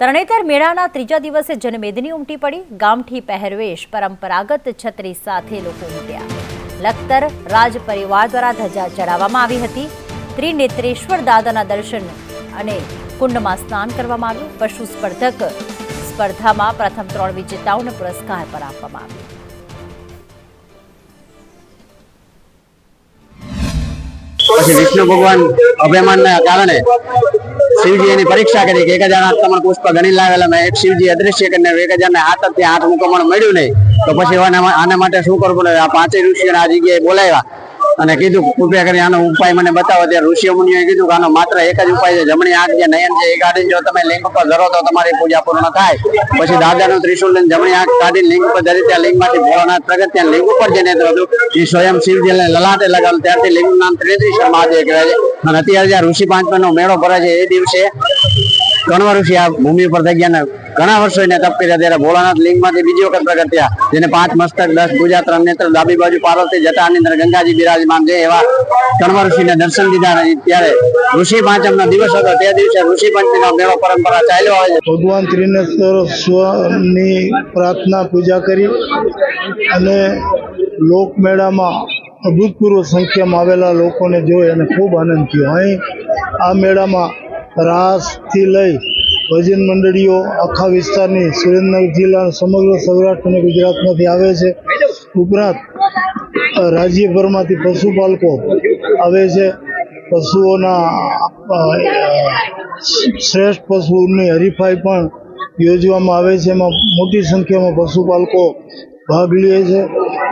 તરણેતર મેળાના ત્રીજા દિવસે જનમેદની ઉમટી પડી. ગામઠી પહેરવેશ પરંપરાગત છત્રી સાથે લોકો ઉમટ્યા. લખતર રાજ પરિવાર દ્વારા ધજા ચડાવવામાં આવી હતી. ત્રિનેત્રેશ્વર દાદાના દર્શન અને કુંડમાં સ્નાન કરવામાં આવ્યું. પશુ સ્પર્ધક સ્પર્ધામાં પ્રથમ ત્રણ વિજેતાઓને પુરસ્કાર પણ આપવામાં આવ્યો. પછી વિષ્ણુ ભગવાન અભિમાનના કારણે શિવજી એની પરીક્ષા કરી કે એક હજાર આઠ પુષ્પ ગણી લાવેલા એક શિવજી અદ્રશ્ય કરીને એક હજાર ને હાથ ત્યાં આઠ મુકમણ મળ્યું નહીં. તો પછી આના માટે શું કરવું આ પાંચે ઋષિઓને આ જગ્યાએ બોલાવ્યા. અને કીધું, કૃપયા કરી આનો ઉપાય મને બતાવો. ત્યારે ઋષિ મુનિઓએ કીધું કે આનો માત્ર એક જ ઉપાય છે. જમણી આંખ જે નયન છે, એ કાઢીને જો તમે લિંગ ઉપર ધરો તો તમારી પૂજા પૂર્ણ થાય. પછી દાદાનું ત્રિશુલ લઈને જમણી આંખ કાઢીને લિંગ ઉપર ધરી, ત્યાં લિંગમાંથી ભોળાનાથ પ્રગટ, ત્યાં લિંગ ઉપર જે નેત્ર હતું એ સ્વયં શિવજીને લલાટે લગાવ્યું ત્યારથી લિંગનું નામ ત્રિનેત્રેશ્વર મહાદેવ કહેવાય છે. અને અત્યારે જ્યાં ઋષિ પાંચમાનો મેળો ભરાય છે, એ દિવસે કણવ ઋષિ આ ભૂમિ પર થઈ ગયા ઘણા વર્ષો એને તપ કર્યા ત્યારે ભોળાનાથ લિંગમાંથી બીજી વખત પ્રગટ્યા જેને પાંચ મસ્તક, દસ પૂજા, ત્રણ નેત્ર, ડાબી બાજુ પાર્વતી જટાની અંદર ગંગાજી બિરાજમાન છે એવા કણવ ઋષિને દર્શન દીધા ત્યારે ઋષિ પાંચમનો દિવસ હતો. તે દિવસે ઋષિ પંચમીનો મેળો પરંપરા ચાલ્યો આવે છે. ભગવાન ત્રિનેશ્વર સ્વની પ્રાર્થના પૂજા કરી અને લોકમેળામાં અભૂતપૂર્વ સંખ્યામાં આવેલા લોકોને જોઈ અને ખૂબ આનંદ થયો. અહીં આ મેળામાં રાસથી લઈ ભજન મંડળીઓ આખા વિસ્તારની સુરેન્દ્રનગર જિલ્લા સમગ્ર સૌરાષ્ટ્ર અને ગુજરાતમાંથી આવે છે. ઉપરાંત રાજ્યભરમાંથી પશુપાલકો આવે છે. પશુઓના શ્રેષ્ઠ પશુની હરીફાઈ પણ યોજવામાં આવે છે. એમાં મોટી સંખ્યામાં પશુપાલકો ભાગ લે છે.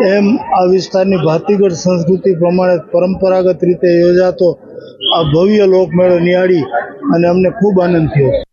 એમ આ વિસ્તારની ભાતીગઢ સંસ્કૃતિ પ્રમાણે પરંપરાગત રીતે યોજાતો આ ભવ્ય લોકમેળો નિહાળી અને અમને ખૂબ આનંદ થયો.